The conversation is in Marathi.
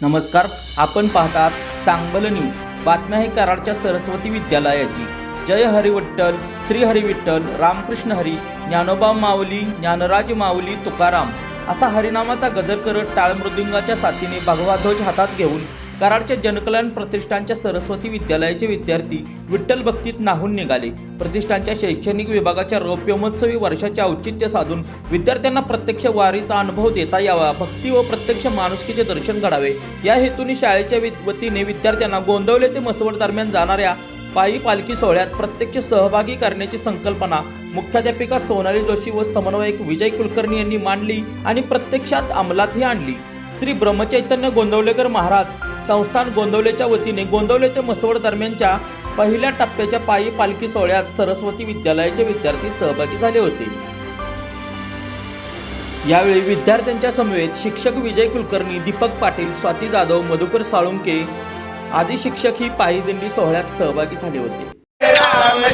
नमस्कार आपण पाहतात चांगलं न्यूज. बातम्या आहे कराडच्या सरस्वती विद्यालयाची. जय हरिविठ्ठल श्री हरिविठ्ठल रामकृष्ण हरी ज्ञानोबा माऊली ज्ञानराज माऊली तुकाराम असा हरिनामाचा गजर करत टाळ मृदुंगाच्या साथीने भगवा ध्वज हातात घेऊन कराडच्या जनकल्याण प्रतिष्ठानच्या सरस्वती विद्यालयाचे विद्यार्थी विठ्ठल भक्तीत नाहून निघाले. प्रतिष्ठानच्या शैक्षणिक विभागाच्या रौप्यमोत्सवी वर्षाचे औचित्य साधून विद्यार्थ्यांना प्रत्यक्ष वारीचा अनुभव देता यावा भक्ती व प्रत्यक्ष माणुसकीचे दर्शन घडावे. या हेतूने शाळेच्या वि- वतीने विद्यार्थ्यांना गोंदवले ते मसवड दरम्यान जाणाऱ्या पायी पालखी सोहळ्यात प्रत्यक्ष सहभागी करण्याची संकल्पना मुख्याध्यापिका सोनाली जोशी व समन्वयक विजय कुलकर्णी यांनी मांडली आणि प्रत्यक्षात अंमलातही आणली. श्री ब्रह्मचैतन्य गोंदवलेकर महाराज संस्थान गोंदवलेच्या वतीने गोंदवले ते मसवड दरम्यानच्या पहिल्या टप्प्याच्या पायी पालखी सोहळ्यात सरस्वती विद्यालयाचे विद्यार्थी सहभागी झाले होते. यावेळी विद्यार्थ्यांच्या समवेत शिक्षक विजय कुलकर्णी दीपक पाटील स्वाती जाधव मधुकर साळुंके आदी शिक्षक ही पायी दिंडी सोहळ्यात सहभागी झाले होते. राम